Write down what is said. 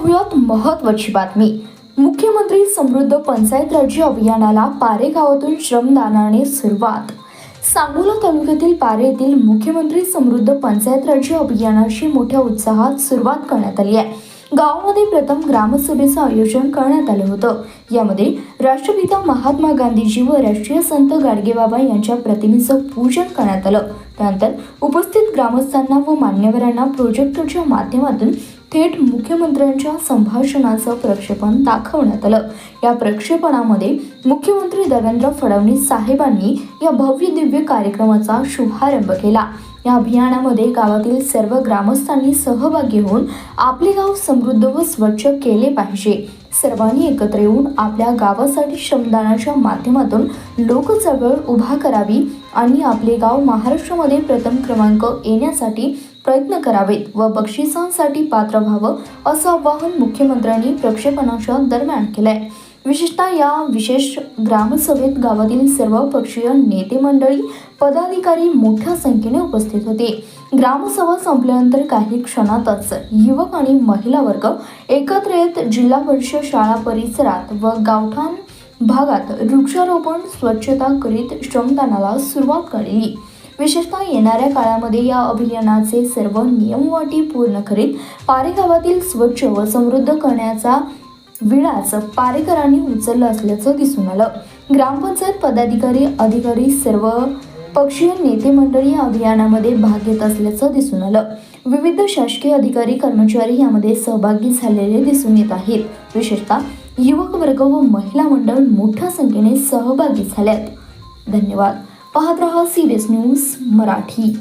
पाहूयात महत्वाची बातमी. मुख्यमंत्री समृद्ध पंचायत राज्य अभियानाला पारे गावातून श्रमदानाने सुरुवात. सांगोला तालुक्यातील पारे येथील मुख्यमंत्री समृद्ध पंचायत राज्य अभियानाशी मोठ्या उत्साहात सुरुवात करण्यात आली आहे. गावामध्ये प्रथम ग्रामसभेचं आयोजन करण्यात आलं होतं. यामध्ये राष्ट्रपिता महात्मा गांधीजी व राष्ट्रीय संत गाडगेबाबा यांच्या प्रतिमेचं पूजन करण्यात आलं. त्यानंतर उपस्थित ग्रामस्थांना व मान्यवरांना प्रोजेक्टरच्या माध्यमातून थेट मुख्यमंत्र्यांच्या संभाषणाचं प्रक्षेपण दाखवण्यात आलं. या प्रक्षेपणामध्ये मुख्यमंत्री देवेंद्र फडणवीस साहेबांनी या भव्य दिव्य कार्यक्रमाचा शुभारंभ केला. या अभियानामध्ये गावातील सर्व ग्रामस्थांनी सहभागी होऊन आपले गाव समृद्ध व स्वच्छ केले पाहिजे. सर्वांनी एकत्र येऊन आपल्या गावासाठी श्रमदानाच्या माध्यमातून लोकचळवळ उभा करावी आणि आपले गाव महाराष्ट्रामध्ये प्रथम क्रमांक येण्यासाठी प्रयत्न करावेत व बक्षिसांसाठी पात्र व्हावं असं आवाहन मुख्यमंत्र्यांनी प्रक्षेपणाच्या दरम्यान केलंय. विशेषतः या विशेष ग्रामसभेत गावातील सर्व पक्षीय नेते मंडळी पदाधिकारी मोठ्या संख्येने उपस्थित होते. ग्रामसभा संपल्यानंतर काही क्षणातच युवक आणि महिला वर्ग एकत्र येत जिल्हा परिषद शाळा परिसरात व गावठाण भागात वृक्षारोपण स्वच्छता करीत श्रमदानाला सुरुवात केली विशेषतः येणाऱ्या काळामध्ये या अभियानाचे सर्व नियमवाटी पूर्ण करीत पारे गावातील स्वच्छ व समृद्ध करण्याचा विळाच पारेकरांनी उचललं असल्याचं दिसून आलं. ग्रामपंचायत पदाधिकारी अधिकारी सर्व पक्षीय नेते मंडळी या अभियानामध्ये भाग घेत असल्याचं दिसून आलं. विविध शासकीय अधिकारी कर्मचारी यामध्ये सहभागी झालेले दिसून येत आहेत. विशेषतः युवक वर्ग व महिला मंडळ मोठ्या संख्येने सहभागी झाल्यात. धन्यवाद. पाहत रहा सी न्यूज मराठी.